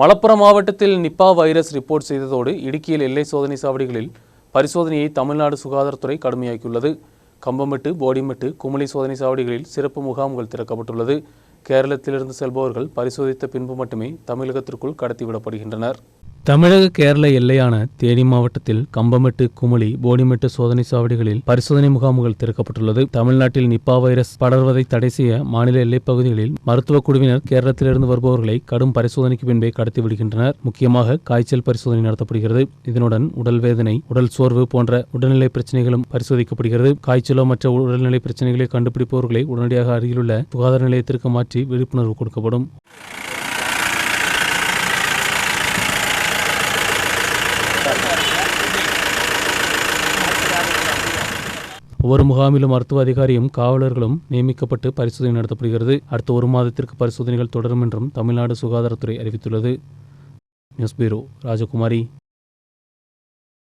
மலப்புரம் மாவட்டத்தில் நிப்பா virus report செய்ததோடு இடுக்கியில் எல்லை சோதனை சாவடிகளில் பரிசோதனையை தமிழ்நாடு சுகாதாரத்துறை கடுமையாக்கியுள்ளது. கம்பமெட்டு போடிமெட்டு குமளி சோதனை சாவடிகளில் சிறப்பு முகாம்கள் திறக்கப்பட்டுள்ளது. கேரளத்திலிருந்து செல்பவர்கள் பரிசோதித்த பின்பு மட்டுமே தமிழகத்திற்குள் கடத்திவிடப்படுகின்றனர். தமிழக கேரள எல்லையான தேனி மாவட்டத்தில் கம்பமெட்டு குமளி போடிமெட்டு சோதனை சாவடிகளில் பரிசோதனை முகாம்கள் திறக்கப்பட்டுள்ளது. தமிழ்நாட்டில் நிப்பா வைரஸ் படர்வதை தடை செய்ய மாநில எல்லைப் பகுதிகளில் மருத்துவ குழுவினர் கேரளத்திலிருந்து வருபவர்களை கடும் பரிசோதனைக்கு பின்பே கடத்தி விடுகின்றனர். முக்கியமாக காய்ச்சல் பரிசோதனை நடத்தப்படுகிறது. இதனுடன் உடல் வேதனை உடல் சோர்வு போன்ற உடல்நிலை பிரச்சனைகளும் பரிசோதிக்கப்படுகிறது. காய்ச்சலோ மற்ற உடல்நிலை பிரச்சனைகளை கண்டுபிடிப்பவர்களை உடனடியாக அருகிலுள்ள சுகாதார நிலையத்திற்கு மாற்றி விழிப்புணர்வு கொடுக்கப்படும். ஒவ்வொரு முகாமிலும் மருத்துவ அதிகாரியும் காவலர்களும் நியமிக்கப்பட்டு பரிசோதனை நடத்தப்படுகிறது. அடுத்த ஒரு மாதத்திற்கு பரிசோதனைகள் தொடரும் என்றும் தமிழ்நாடு சுகாதாரத்துறை அறிவித்துள்ளது. News bureau Rajakumari.